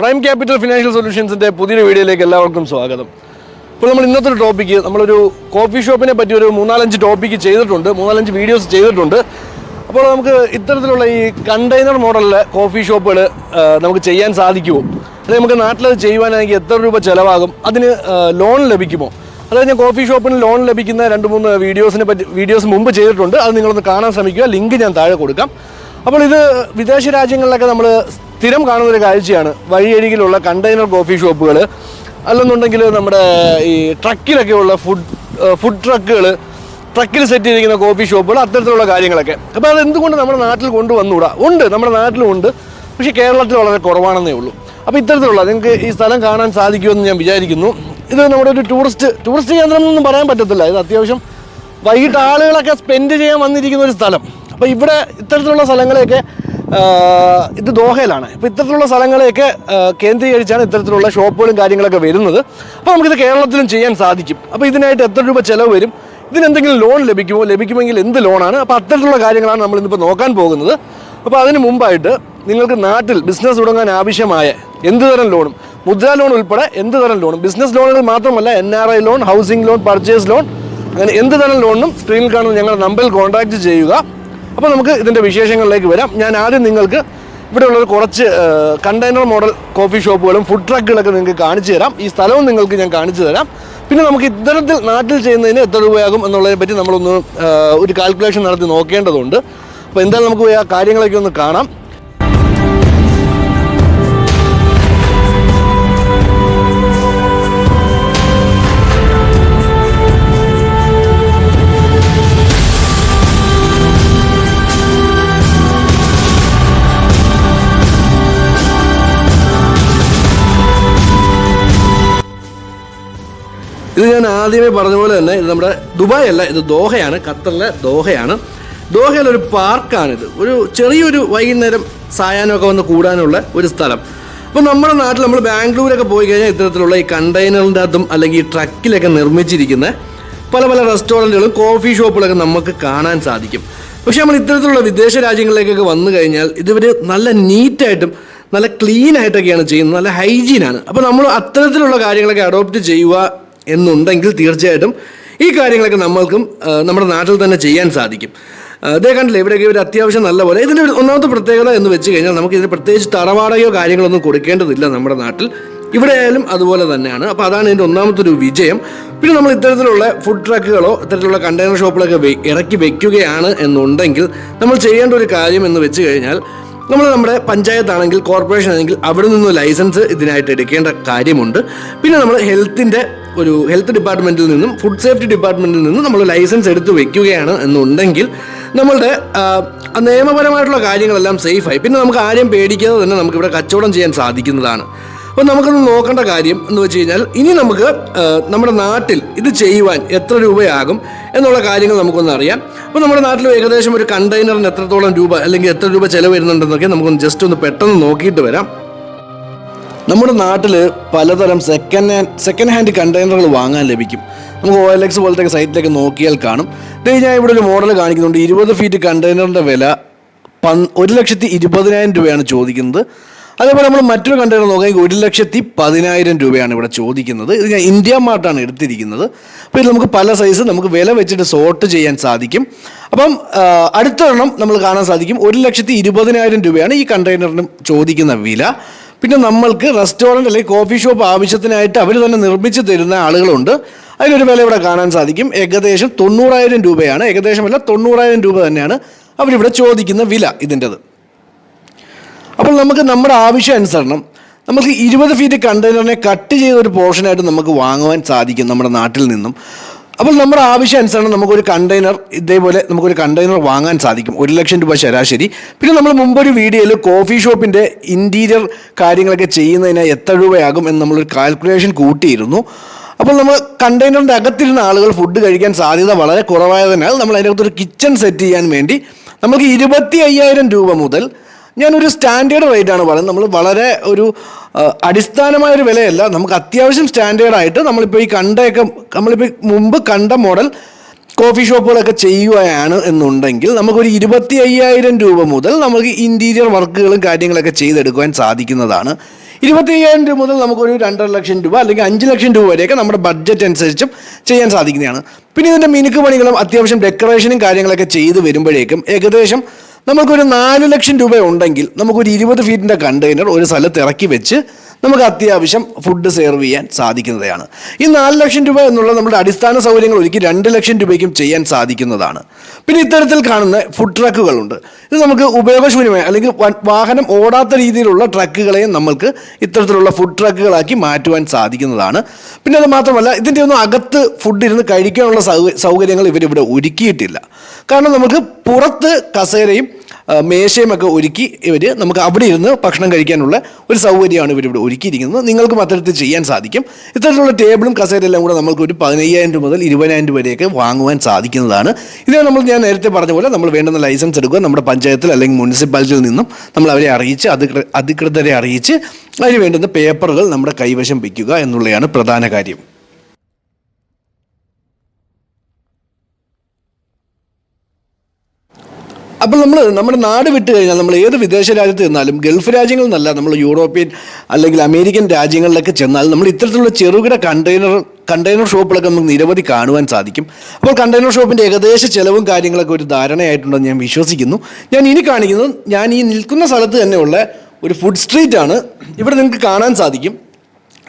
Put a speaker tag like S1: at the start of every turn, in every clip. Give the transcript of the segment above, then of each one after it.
S1: Prime capital financial സൊല്യൂഷൻസിന്റെ പുതിയൊരു വീഡിയോയിലേക്ക് എല്ലാവർക്കും സ്വാഗതം. ഇപ്പോൾ നമ്മൾ ഇന്നത്തെ ഒരു ടോപ്പിക്ക് നമ്മളൊരു കോഫി ഷോപ്പിനെ പറ്റി ഒരു മൂന്നാലഞ്ച് ടോപ്പിക്ക് ചെയ്തിട്ടുണ്ട് മൂന്നാലഞ്ച് വീഡിയോസ് ചെയ്തിട്ടുണ്ട്. അപ്പോൾ നമുക്ക് ഇത്തരത്തിലുള്ള ഈ കണ്ടെയ്നർ മോഡലിലെ കോഫി ഷോപ്പുകൾ നമുക്ക് ചെയ്യാൻ സാധിക്കുമോ? അല്ലെങ്കിൽ നമുക്ക് നാട്ടിലത് ചെയ്യുവാനാണെങ്കിൽ എത്ര രൂപ ചിലവാകും? അതിന് ലോൺ ലഭിക്കുമോ? അതായത് ഞാൻ കോഫി ഷോപ്പിന് ലോൺ ലഭിക്കുന്ന രണ്ട് മൂന്ന് വീഡിയോസിനെ പറ്റി വീഡിയോസ് മുമ്പ് ചെയ്തിട്ടുണ്ട്. അത് നിങ്ങളൊന്ന് കാണാൻ ശ്രമിക്കുക. ലിങ്ക് ഞാൻ താഴെ കൊടുക്കാം. അപ്പോൾ ഇത് വിദേശ രാജ്യങ്ങളിലൊക്കെ നമ്മൾ സ്ഥിരം കാണുന്ന ഒരു കാഴ്ചയാണ്. വഴിയരികിലുള്ള കണ്ടെയ്നർ കോഫി ഷോപ്പുകൾ അല്ലെന്നുണ്ടെങ്കിൽ നമ്മുടെ ഈ ട്രക്കിലൊക്കെ ഉള്ള ഫുഡ് ഫുഡ് ട്രക്കുകൾ ട്രക്കിൽ സെറ്റ് ചെയ്തിരിക്കുന്ന കോഫി ഷോപ്പുകൾ അത്തരത്തിലുള്ള കാര്യങ്ങളൊക്കെ. അപ്പോൾ അത് എന്തുകൊണ്ട് നമ്മുടെ നാട്ടിൽ കൊണ്ടുവന്നുകൂടാ? ഉണ്ട് നമ്മുടെ നാട്ടിലും ഉണ്ട്. പക്ഷേ കേരളത്തിൽ വളരെ കുറവാണെന്നേ ഉള്ളൂ. അപ്പോൾ ഇത്തരത്തിലുള്ള നിങ്ങൾക്ക് ഈ സ്ഥലം കാണാൻ സാധിക്കുമെന്ന് ഞാൻ വിചാരിക്കുന്നു. ഇത് നമ്മുടെ ഒരു ടൂറിസ്റ്റ് ടൂറിസ്റ്റ് കേന്ദ്രം എന്നൊന്നും പറയാൻ പറ്റത്തില്ല. ഇത് അത്യാവശ്യം വൈകിട്ട് ആളുകളൊക്കെ സ്പെൻഡ് ചെയ്യാൻ വന്നിരിക്കുന്ന ഒരു സ്ഥലം. അപ്പോൾ ഇവിടെ ഇത്തരത്തിലുള്ള സ്ഥലങ്ങളെയൊക്കെ ഇത് ദോഹയിലാണ്. അപ്പോൾ ഇത്തരത്തിലുള്ള സ്ഥലങ്ങളെയൊക്കെ കേന്ദ്രീകരിച്ചാണ് ഇത്തരത്തിലുള്ള ഷോപ്പുകളും കാര്യങ്ങളൊക്കെ വരുന്നത്. അപ്പോൾ നമുക്കിത് കേരളത്തിലും ചെയ്യാൻ സാധിക്കും. അപ്പോൾ ഇതിനായിട്ട് എത്ര രൂപ ചിലവ് വരും? ഇതിനെന്തെങ്കിലും ലോൺ ലഭിക്കുമോ? ലഭിക്കുമെങ്കിൽ എന്ത് ലോണാണ്? അപ്പോൾ അത്തരത്തിലുള്ള കാര്യങ്ങളാണ് നമ്മൾ ഇന്നിപ്പോൾ നോക്കാൻ പോകുന്നത്. അപ്പോൾ അതിന് മുമ്പായിട്ട് നിങ്ങൾക്ക് നാട്ടിൽ ബിസിനസ് തുടങ്ങാൻ ആവശ്യമായ എന്ത് തരം ലോണും മുദ്ര ലോൺ ഉൾപ്പെടെ എന്ത് തരം ലോണും ബിസിനസ് ലോണുകൾ മാത്രമല്ല N R I loan housing loan purchase loan അങ്ങനെ എന്ത് തരം ലോണിനും സ്ക്രീനിൽ കാണുന്ന ഞങ്ങളുടെ നമ്പറിൽ കോൺടാക്ട് ചെയ്യുക. അപ്പോൾ നമുക്ക് ഇതിന്റെ വിശേഷങ്ങളിലേക്ക് വരാം. ഞാൻ ആദ്യം നിങ്ങൾക്ക് ഇവിടെയുള്ള കുറച്ച് കണ്ടെയ്നർ മോഡൽ കോഫി ഷോപ്പുകളും ഫുഡ് ട്രക്കുകളൊക്കെ നിങ്ങൾക്ക് കാണിച്ചു തരാം. ഈ സ്ഥലവും നിങ്ങൾക്ക് ഞാൻ കാണിച്ചു തരാം. പിന്നെ നമുക്ക് ഇത്തരത്തിൽ നാട്ടിൽ ചെയ്യുന്നതിന് എത്ര രൂപയാകും എന്നുള്ളതിനെ പറ്റി നമ്മളൊന്ന് ഒരു കാൽക്കുലേഷൻ നടത്തി നോക്കേണ്ടതുണ്ട്. അപ്പോൾ എന്തായാലും നമുക്ക് ആ കാര്യങ്ങളൊക്കെ ഒന്ന് കാണാം. ഞാൻ ആദ്യമേ പറഞ്ഞ പോലെ തന്നെ ഇത് നമ്മുടെ ദുബായ് അല്ല ഇത് ദോഹയാണ് ഖത്തറിലെ ദോഹയാണ്. ദോഹയിലൊരു പാർക്കാണ് പാർക്കാണിത്. ഒരു ചെറിയൊരു വൈകുന്നേരം സായാഹ്നമൊക്കെ വന്ന് കൂടാനുള്ള ഒരു സ്ഥലം. അപ്പോൾ നമ്മുടെ നാട്ടിൽ നമ്മൾ ബാംഗ്ലൂരൊക്കെ പോയി കഴിഞ്ഞാൽ ഇത്തരത്തിലുള്ള ഈ കണ്ടെയ്നറിന്റെ അകത്തും അല്ലെങ്കിൽ ഈ ട്രക്കിലൊക്കെ നിർമ്മിച്ചിരിക്കുന്ന പല പല റെസ്റ്റോറന്റുകളും കോഫി ഷോപ്പുകളൊക്കെ നമുക്ക് കാണാൻ സാധിക്കും. പക്ഷേ നമ്മൾ ഇത്തരത്തിലുള്ള വിദേശ രാജ്യങ്ങളിലേക്കൊക്കെ വന്നു കഴിഞ്ഞാൽ ഇതിവർ നല്ല നീറ്റായിട്ടും നല്ല ക്ലീൻ ആയിട്ടൊക്കെയാണ് ചെയ്യുന്നത് നല്ല ഹൈജീനാണ്. അപ്പോൾ നമ്മൾ അത്തരത്തിലുള്ള കാര്യങ്ങളൊക്കെ അഡോപ്റ്റ് ചെയ്യുക എന്നുണ്ടെങ്കിൽ തീർച്ചയായിട്ടും ഈ കാര്യങ്ങളൊക്കെ നമ്മൾക്കും നമ്മുടെ നാട്ടിൽ തന്നെ ചെയ്യാൻ സാധിക്കും. അതേ കണ്ടില്ലേ ഇവിടെയൊക്കെ ഒരു അത്യാവശ്യം നല്ല പോലെ ഇതിന്റെ ഒന്നാമത്തെ പ്രത്യേകത എന്ന് വെച്ച് കഴിഞ്ഞാൽ നമുക്ക് ഇതിന് പ്രത്യേകിച്ച് തറവാടകയോ കാര്യങ്ങളൊന്നും കൊടുക്കേണ്ടതില്ല നമ്മുടെ നാട്ടിൽ. ഇവിടെ ആയാലും അതുപോലെ തന്നെയാണ്. അപ്പോൾ അതാണ് ഇതിന്റെ ഒന്നാമത്തെ ഒരു വിജയം. പിന്നെ നമ്മൾ ഇത്തരത്തിലുള്ള ഫുഡ് ട്രക്കുകളോ ഇത്തരത്തിലുള്ള കണ്ടെയ്നർ ഷോപ്പുകളൊക്കെ ഇറക്കി വെക്കുകയാണ് എന്നുണ്ടെങ്കിൽ നമ്മൾ ചെയ്യേണ്ട ഒരു കാര്യം എന്ന് വെച്ച് കഴിഞ്ഞാൽ നമ്മൾ നമ്മുടെ പഞ്ചായത്താണെങ്കിൽ കോർപ്പറേഷൻ ആണെങ്കിൽ അവിടെ നിന്ന് ലൈസൻസ് ഇതിനായിട്ട് എടുക്കേണ്ട കാര്യമുണ്ട്. പിന്നെ നമ്മൾ ഹെൽത്തിന്റെ ഒരു ഹെൽത്ത് ഡിപ്പാർട്ട്മെന്റിൽ നിന്നും ഫുഡ് സേഫ്റ്റി ഡിപ്പാർട്ട്മെന്റിൽ നിന്നും നമ്മൾ ലൈസൻസ് എടുത്ത് വെക്കുകയാണ് എന്നുണ്ടെങ്കിൽ നമ്മളുടെ നിയമപരമായിട്ടുള്ള കാര്യങ്ങളെല്ലാം സേഫായി പിന്നെ നമുക്ക് ആരെയും പേടിക്കാതെ തന്നെ നമുക്ക് ഇവിടെ കച്ചവടം ചെയ്യാൻ സാധിക്കുന്നതാണ്. അപ്പോൾ നമുക്കൊന്ന് നോക്കേണ്ട കാര്യം എന്ന് വെച്ച് കഴിഞ്ഞാൽ ഇനി നമുക്ക് നമ്മുടെ നാട്ടിൽ ഇത് ചെയ്യുവാൻ എത്ര രൂപയാകും എന്നുള്ള കാര്യങ്ങൾ നമുക്കൊന്ന് അറിയാം. അപ്പോൾ നമ്മുടെ നാട്ടിൽ ഏകദേശം ഒരു കണ്ടെയ്നറിന് എത്രത്തോളം രൂപ അല്ലെങ്കിൽ എത്ര രൂപ ചിലവ് വരുന്നുണ്ടെന്നൊക്കെ നമുക്കൊന്ന് ജസ്റ്റ് ഒന്ന് പെട്ടെന്ന് നോക്കിയിട്ട് വരാം. നമ്മുടെ നാട്ടിൽ പലതരം സെക്കൻഡ് ഹാൻഡ് സെക്കൻഡ് ഹാൻഡ് കണ്ടെയ്നറുകൾ വാങ്ങാൻ ലഭിക്കും. നമുക്ക് ഒ എൽ എക്സ് പോലത്തെ സൈറ്റിലേക്ക് നോക്കിയാൽ കാണും. ഞാൻ ഇവിടെ ഒരു മോഡൽ കാണിക്കുന്നുണ്ട്. ഇരുപത് ഫീറ്റ് കണ്ടെയ്നറിന്റെ വില പൻ ഒരു ലക്ഷത്തി ഇരുപതിനായിരം രൂപയാണ് ചോദിക്കുന്നത്. അതേപോലെ നമ്മൾ മറ്റൊരു കണ്ടെയ്നർ നോക്കുകയാണെങ്കിൽ ഒരു ലക്ഷത്തി പതിനായിരം രൂപയാണ് ഇവിടെ ചോദിക്കുന്നത്. ഇത് ഞാൻ ഇന്ത്യ മാർട്ടാണ് എടുത്തിരിക്കുന്നത്. അപ്പോൾ ഇത് നമുക്ക് പല സൈസ് നമുക്ക് വില വെച്ചിട്ട് സോർട്ട് ചെയ്യാൻ സാധിക്കും. അപ്പം അടുത്തൊരെണ്ണം നമ്മൾ കാണാൻ സാധിക്കും. ഒരു ലക്ഷത്തി ഇരുപതിനായിരം രൂപയാണ് ഈ കണ്ടെയ്നറിന് ചോദിക്കുന്ന വില. പിന്നെ നമ്മൾക്ക് റെസ്റ്റോറന്റ് അല്ലെങ്കിൽ കോഫി ഷോപ്പ് ആവശ്യത്തിനായിട്ട് അവർ തന്നെ നിർമ്മിച്ച് തരുന്ന ആളുകളുണ്ട്. അതിനൊരു വില ഇവിടെ കാണാൻ സാധിക്കും. ഏകദേശം തൊണ്ണൂറായിരം രൂപയാണ്. ഏകദേശമല്ല തൊണ്ണൂറായിരം രൂപ തന്നെയാണ് അവരിവിടെ ചോദിക്കുന്ന വില ഇതിന്റെത്. അപ്പോൾ നമുക്ക് നമ്മുടെ ആവശ്യം അനുസരണം നമുക്ക് ഇരുപത് ഫീറ്റ് കണ്ടെയ്നറിനെ കട്ട് ചെയ്ത ഒരു പോർഷനായിട്ട് നമുക്ക് വാങ്ങുവാൻ സാധിക്കും നമ്മുടെ നാട്ടിൽ നിന്നും. അപ്പോൾ നമ്മുടെ ആവശ്യം അനുസരണം നമുക്കൊരു കണ്ടെയ്നർ ഇതേപോലെ നമുക്കൊരു കണ്ടെയ്നർ വാങ്ങാൻ സാധിക്കും. ഒരു ലക്ഷം രൂപ ശരാശരി. പിന്നെ നമ്മൾ മുമ്പൊരു വീഡിയോയിൽ കോഫി ഷോപ്പിന്റെ ഇന്റീരിയർ കാര്യങ്ങളൊക്കെ ചെയ്യുന്നതിന് എത്ര രൂപയാകും എന്ന് നമ്മളൊരു കാൽക്കുലേഷൻ കൂട്ടിയിരുന്നു. അപ്പോൾ നമ്മൾ കണ്ടെയ്നറിന്റെ അകത്തിരുന്ന ആളുകൾ ഫുഡ് കഴിക്കാൻ സാധ്യത വളരെ കുറവായതിനാൽ നമ്മൾ അതിനകത്തൊരു കിച്ചൺ സെറ്റ് ചെയ്യാൻ വേണ്ടി നമുക്ക് ഇരുപത്തി അയ്യായിരം രൂപ മുതൽ ഞാനൊരു സ്റ്റാൻഡേർഡ് റേറ്റ് ആണ് പറയുന്നത്. നമ്മൾ വളരെ ഒരു അടിസ്ഥാനമായ ഒരു വിലയല്ല. നമുക്ക് അത്യാവശ്യം സ്റ്റാൻഡേർഡായിട്ട് നമ്മളിപ്പോൾ ഈ കണ്ടയൊക്കെ നമ്മളിപ്പോൾ മുമ്പ് കണ്ട മോഡൽ കോഫി ഷോപ്പുകളൊക്കെ ചെയ്യുകയാണ് എന്നുണ്ടെങ്കിൽ നമുക്കൊരു ഇരുപത്തി അയ്യായിരം രൂപ മുതൽ നമുക്ക് ഇന്റീരിയർ വർക്കുകളും കാര്യങ്ങളൊക്കെ ചെയ്തെടുക്കുവാൻ സാധിക്കുന്നതാണ്. ഇരുപത്തി അയ്യായിരം രൂപ മുതൽ നമുക്കൊരു രണ്ടര ലക്ഷം രൂപ അല്ലെങ്കിൽ അഞ്ച് ലക്ഷം രൂപ വരെയൊക്കെ നമ്മുടെ ബഡ്ജറ്റ് അനുസരിച്ചും ചെയ്യാൻ സാധിക്കുന്നതാണ്. പിന്നെ ഇതിന്റെ മിനുക്ക് പണികളും അത്യാവശ്യം ഡെക്കറേഷനും കാര്യങ്ങളൊക്കെ ചെയ്തു വരുമ്പോഴേക്കും ഏകദേശം നമുക്കൊരു നാല് ലക്ഷം രൂപ ഉണ്ടെങ്കിൽ നമുക്കൊരു ഇരുപത് ഫീറ്റിന്റെ കണ്ടെയ്നർ ഒരു സ്ഥലത്ത് ഇറക്കി വെച്ച് നമുക്ക് അത്യാവശ്യം ഫുഡ് സെർവ് ചെയ്യാൻ സാധിക്കുന്നതാണ്. ഈ നാല് ലക്ഷം രൂപ എന്നുള്ളത് നമ്മുടെ അടിസ്ഥാന സൗകര്യങ്ങൾ ഒരുക്കി രണ്ട് ലക്ഷം രൂപയ്ക്കും ചെയ്യാൻ സാധിക്കുന്നതാണ്. പിന്നെ ഇത്തരത്തിൽ കാണുന്ന ഫുഡ് ട്രക്കുകളുണ്ട് ഇത് നമുക്ക് ഉപയോഗശൂന്യമായ അല്ലെങ്കിൽ വാഹനം ഓടാത്ത രീതിയിലുള്ള ട്രക്കുകളെയും നമ്മൾക്ക് ഇത്തരത്തിലുള്ള ഫുഡ് ട്രക്കുകളാക്കി മാറ്റുവാൻ സാധിക്കുന്നതാണ്. പിന്നെ അത് മാത്രമല്ല ഇതിന്റെ ഒന്നും അകത്ത് ഫുഡ് ഇരുന്ന് കഴിക്കാനുള്ള സൗകര്യങ്ങൾ ഇവരിവിടെ ഒരുക്കിയിട്ടില്ല. കാരണം നമുക്ക് പുറത്ത് കസേരയും ആ, മേശയും ഒക്കെ ഒരുക്കി ഇവർ നമുക്ക് അവിടെ ഇരുന്ന് ഭക്ഷണം കഴിക്കാനുള്ള ഒരു സൗകര്യമാണ് ഇവരിവിടെ ഒരുക്കിയിരിക്കുന്നത്. നിങ്ങൾക്കും അത്തരത്തിൽ ചെയ്യാൻ സാധിക്കും. ഇത്തരത്തിലുള്ള ടേബിളും കസേരയും എല്ലാം കൂടെ നമുക്ക് ഒരു പതിനയ്യായിരം രൂപ മുതൽ ഇരുപതിനായിരം രൂപയൊക്കെ വാങ്ങുവാൻ സാധിക്കുന്നതാണ്. ഇത് നമ്മൾ ഞാൻ നേരത്തെ പറഞ്ഞ പോലെ നമ്മൾ വേണ്ടുന്ന ലൈസൻസ് എടുക്കുക. നമ്മുടെ പഞ്ചായത്തിൽ അല്ലെങ്കിൽ മുനിസിപ്പാലിറ്റിയിൽ നിന്നും നമ്മൾ അവരെ അറിയിച്ച് അധികൃ അധികൃതരെ അറിയിച്ച് അതിന് വേണ്ടുന്ന പേപ്പറുകൾ നമ്മുടെ കൈവശം വയ്ക്കുക എന്നുള്ളതാണ് പ്രധാന കാര്യം. അപ്പോൾ നമ്മൾ നമ്മുടെ നാട് വിട്ട് കഴിഞ്ഞാൽ നമ്മൾ ഏത് വിദേശ രാജ്യത്ത് ചെന്നാലും ഗൾഫ് രാജ്യങ്ങളിൽ നിന്നല്ല നമ്മൾ യൂറോപ്യൻ അല്ലെങ്കിൽ അമേരിക്കൻ രാജ്യങ്ങളിലൊക്കെ ചെന്നാൽ നമ്മൾ ഇത്തരത്തിലുള്ള ചെറുകിട കണ്ടെയ്നർ കണ്ടെയ്നർ ഷോപ്പുകളൊക്കെ നമുക്ക് നിരവധി കാണുവാൻ സാധിക്കും. അപ്പോൾ കണ്ടെയ്നർ ഷോപ്പിന്റെ ഏകദേശ ചെലവും കാര്യങ്ങളൊക്കെ ഒരു ധാരണയായിട്ടുണ്ടെന്ന് ഞാൻ വിശ്വസിക്കുന്നു. ഞാൻ ഇനി കാണിക്കുന്നത് ഞാൻ ഈ നിൽക്കുന്ന സ്ഥലത്ത് തന്നെയുള്ള ഒരു ഫുഡ് സ്ട്രീറ്റ് ആണ്. ഇവിടെ നിങ്ങൾക്ക് കാണാൻ സാധിക്കും.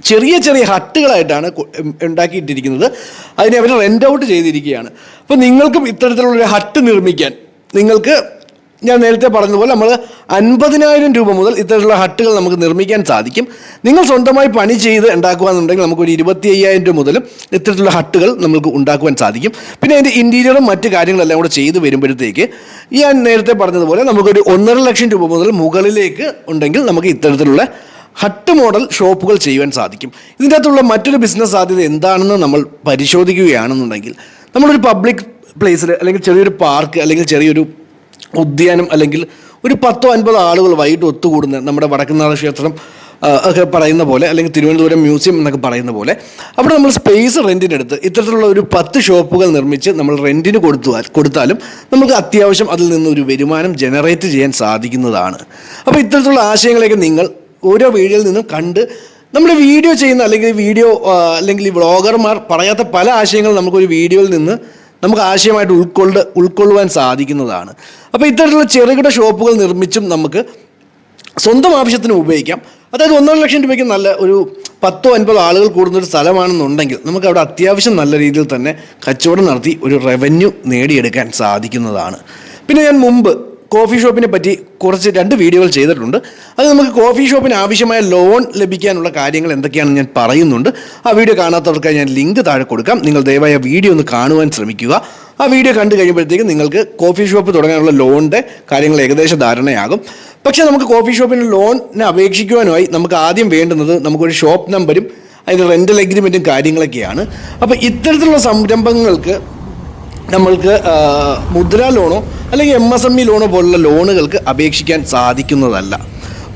S1: ചെറിയ ചെറിയ ഹട്ടുകളായിട്ടാണ് ഉണ്ടാക്കിയിട്ടിരിക്കുന്നത്. അതിനെ അവർ റെന്റ് ഔട്ട് ചെയ്തിരിക്കുകയാണ്. അപ്പോൾ നിങ്ങൾക്കും ഇത്തരത്തിലുള്ളൊരു ഹട്ട് നിർമ്മിക്കാൻ നിങ്ങൾക്ക് ഞാൻ നേരത്തെ പറഞ്ഞതുപോലെ നമ്മൾ അൻപതിനായിരം രൂപ മുതൽ ഇത്തരത്തിലുള്ള ഹട്ടുകൾ നമുക്ക് നിർമ്മിക്കാൻ സാധിക്കും. നിങ്ങൾ സ്വന്തമായി പണി ചെയ്ത് ഉണ്ടാക്കുകയെന്നുണ്ടെങ്കിൽ നമുക്കൊരു ഇരുപത്തി അയ്യായിരം രൂപ മുതലും ഇത്തരത്തിലുള്ള ഹട്ടുകൾ നമുക്ക് ഉണ്ടാക്കുവാൻ സാധിക്കും. പിന്നെ അതിന്റെ ഇന്റീരിയറും മറ്റു കാര്യങ്ങളെല്ലാം കൂടെ ചെയ്ത് വരുമ്പോഴത്തേക്ക് ഞാൻ നേരത്തെ പറഞ്ഞതുപോലെ നമുക്കൊരു ഒന്നര ലക്ഷം രൂപ മുതൽ മുകളിലേക്ക് ഉണ്ടെങ്കിൽ നമുക്ക് ഇത്തരത്തിലുള്ള ഹട്ട് മോഡൽ ഷോപ്പുകൾ ചെയ്യുവാൻ സാധിക്കും. ഇതിന്റെ അകത്തുള്ള മറ്റൊരു ബിസിനസ് സാധ്യത എന്താണെന്ന് നമ്മൾ പരിശോധിക്കുകയാണെന്നുണ്ടെങ്കിൽ നമ്മളൊരു പബ്ലിക് പ്ലേസിൽ അല്ലെങ്കിൽ ചെറിയൊരു പാർക്ക് അല്ലെങ്കിൽ ചെറിയൊരു ഉദ്യാനം അല്ലെങ്കിൽ ഒരു പത്തോ അൻപതോ ആളുകൾ വൈകിട്ട് ഒത്തുകൂടുന്ന നമ്മുടെ വടക്കുന്നാഥ ക്ഷേത്രം ഒക്കെ പറയുന്ന പോലെ അല്ലെങ്കിൽ തിരുവനന്തപുരം മ്യൂസിയം എന്നൊക്കെ പറയുന്ന പോലെ അവിടെ നമ്മൾ സ്പേസ് റെന്റിനെടുത്ത് ഇത്തരത്തിലുള്ള ഒരു പത്ത് ഷോപ്പുകൾ നിർമ്മിച്ച് നമ്മൾ റെന്റിന് കൊടുത്തു കൊടുത്താലും നമുക്ക് അത്യാവശ്യം അതിൽ നിന്ന് ഒരു വരുമാനം ജനറേറ്റ് ചെയ്യാൻ സാധിക്കുന്നതാണ്. അപ്പോൾ ഇത്തരത്തിലുള്ള ആശയങ്ങളെയൊക്കെ നിങ്ങൾ ഓരോ വീഡിയോയിൽ നിന്നും കണ്ട് നമ്മൾ വീഡിയോ ചെയ്യുന്ന അല്ലെങ്കിൽ വീഡിയോ അല്ലെങ്കിൽ വ്ളോഗർമാർ പറയാത്ത പല ആശയങ്ങളും നമുക്കൊരു വീഡിയോയിൽ നിന്ന് നമുക്ക് ആശയമായിട്ട് ഉൾക്കൊണ്ട് ഉൾക്കൊള്ളുവാൻ സാധിക്കുന്നതാണ്. അപ്പോൾ ഇത്തരത്തിലുള്ള ചെറുകിട ഷോപ്പുകൾ നിർമ്മിച്ചും നമുക്ക് സ്വന്തം ആവശ്യത്തിന് ഉപയോഗിക്കാം. അതായത് ഒന്നര ലക്ഷം രൂപയ്ക്ക് നല്ല ഒരു പത്തോ അൻപതോ ആളുകൾ കൂടുന്ന ഒരു സ്ഥലമാണെന്നുണ്ടെങ്കിൽ നമുക്ക് അവിടെ അത്യാവശ്യം നല്ല രീതിയിൽ തന്നെ കച്ചവടം നടത്തി ഒരു റവന്യൂ നേടിയെടുക്കാൻ സാധിക്കുന്നതാണ്. പിന്നെ ഞാൻ മുമ്പ് കോഫി ഷോപ്പിനെ പറ്റി കുറച്ച് രണ്ട് വീഡിയോകൾ ചെയ്തിട്ടുണ്ട്. അത് നമുക്ക് കോഫി ഷോപ്പിന് ആവശ്യമായ ലോൺ ലഭിക്കാനുള്ള കാര്യങ്ങൾ എന്തൊക്കെയാണെന്ന് ഞാൻ പറയുന്നുണ്ട്. ആ വീഡിയോ കാണാത്തവർക്കായി ഞാൻ ലിങ്ക് താഴെ കൊടുക്കാം. നിങ്ങൾ ദയവായി വീഡിയോ ഒന്ന് കാണുവാൻ ശ്രമിക്കുക. ആ വീഡിയോ കണ്ടു കഴിയുമ്പോഴത്തേക്കും നിങ്ങൾക്ക് കോഫി ഷോപ്പ് തുടങ്ങാനുള്ള ലോണിന്റെ കാര്യങ്ങൾ ഏകദേശം ധാരണയാകും. പക്ഷേ നമുക്ക് കോഫി ഷോപ്പിന് ലോണിനെ അപേക്ഷിക്കുവാനുമായി നമുക്ക് ആദ്യം വേണ്ടുന്നത് നമുക്കൊരു ഷോപ്പ് നമ്പരും അതിന്റെ റെന്റൽ എഗ്രിമെന്റും കാര്യങ്ങളൊക്കെയാണ്. അപ്പോൾ ഇത്തരത്തിലുള്ള സംരംഭങ്ങൾക്ക് നമ്മൾക്ക് മുദ്ര ലോണോ അല്ലെങ്കിൽ എം എസ് എം ഇ ലോണോ പോലുള്ള ലോണുകൾക്ക് അപേക്ഷിക്കാൻ സാധിക്കുന്നതല്ല.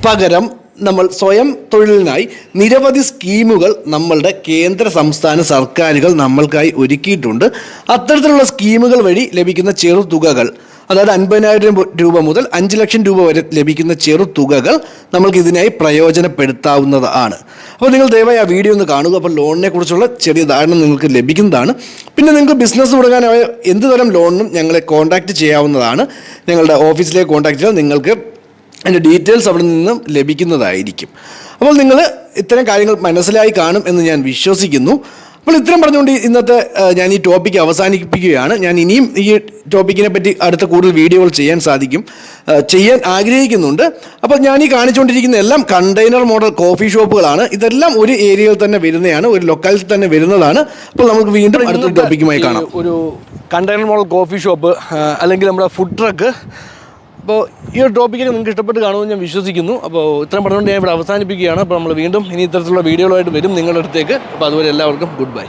S1: പകരം നമ്മൾ സ്വയം തൊഴിലിനായി നിരവധി സ്കീമുകൾ നമ്മളുടെ കേന്ദ്ര സംസ്ഥാന സർക്കാരുകൾ നമ്മൾക്കായി ഒരുക്കിയിട്ടുണ്ട്. അത്തരത്തിലുള്ള സ്കീമുകൾ വഴി ലഭിക്കുന്ന ചെറുതുകകൾ അതായത് അൻപതിനായിരം രൂപ മുതൽ അഞ്ച് ലക്ഷം രൂപ വരെ ലഭിക്കുന്ന ചെറു തുകകൾ നമുക്ക് ഇതിനായി പ്രയോജനപ്പെടുത്താവുന്നതാണ്. അപ്പോൾ നിങ്ങൾ ദയവായി ആ വീഡിയോ ഒന്ന് കാണുക. അപ്പോൾ ലോണിനെ കുറിച്ചുള്ള ചെറിയ ധാരണ നിങ്ങൾക്ക് ലഭിക്കുന്നതാണ്. പിന്നെ നിങ്ങൾക്ക് ബിസിനസ് തുടങ്ങാനായ എന്ത് തരം ലോണിനും ഞങ്ങളെ കോൺടാക്റ്റ് ചെയ്യാവുന്നതാണ്. ഞങ്ങളുടെ ഓഫീസിലേക്ക് കോൺടാക്റ്റ് ചെയ്താൽ നിങ്ങൾക്ക് അതിന്റെ ഡീറ്റെയിൽസ് അവിടെ നിന്നും ലഭിക്കുന്നതായിരിക്കും. അപ്പോൾ നിങ്ങൾ ഇത്തരം കാര്യങ്ങൾ മനസ്സിലായി കാണും എന്ന് ഞാൻ വിശ്വസിക്കുന്നു. അപ്പോൾ ഇത്രയും പറഞ്ഞുകൊണ്ട് ഇന്നത്തെ ഞാൻ ഈ ടോപ്പിക്ക് അവസാനിപ്പിക്കുകയാണ്. ഞാൻ ഇനിയും ഈ ടോപ്പിക്കിനെ പറ്റി അടുത്ത കൂടുതൽ വീഡിയോകൾ ചെയ്യാൻ സാധിക്കും. ചെയ്യാൻ ആഗ്രഹിക്കുന്നുണ്ട്. അപ്പോൾ ഞാൻ ഈ കാണിച്ചുകൊണ്ടിരിക്കുന്ന എല്ലാം കണ്ടെയ്നർ മോഡൽ കോഫി ഷോപ്പുകളാണ് ഇതെല്ലാം ഒരു ഏരിയയിൽ തന്നെ വരുന്നതാണ് ഒരു ലൊക്കാലിറ്റി തന്നെ വരുന്നതാണ്. അപ്പോൾ നമുക്ക് വീണ്ടും അടുത്ത ടോപ്പിക്കുമായി കാണാം. ഒരു കണ്ടെയ്നർ മോഡൽ കോഫി ഷോപ്പ് അല്ലെങ്കിൽ നമ്മുടെ ഫുഡ് ട്രക്ക് അപ്പോൾ ഈ ഒരു ടോപ്പിക്കിൽ നിങ്ങൾക്ക് ഇഷ്ടപ്പെട്ട് കാണുമെന്ന് ഞാൻ വിശ്വസിക്കുന്നു. അപ്പോൾ ഇത്രയും പറഞ്ഞുകൊണ്ട് ഞാൻ ഇവിടെ അവസാനിപ്പിക്കുകയാണ്. അപ്പോൾ നമ്മൾ വീണ്ടും ഇനി ഇത്തരത്തിലുള്ള വീഡിയോകളായിട്ട് വരും നിങ്ങളുടെ അടുത്തേക്ക്. അപ്പോൾ അതുപോലെ എല്ലാവർക്കും ഗുഡ് ബൈ.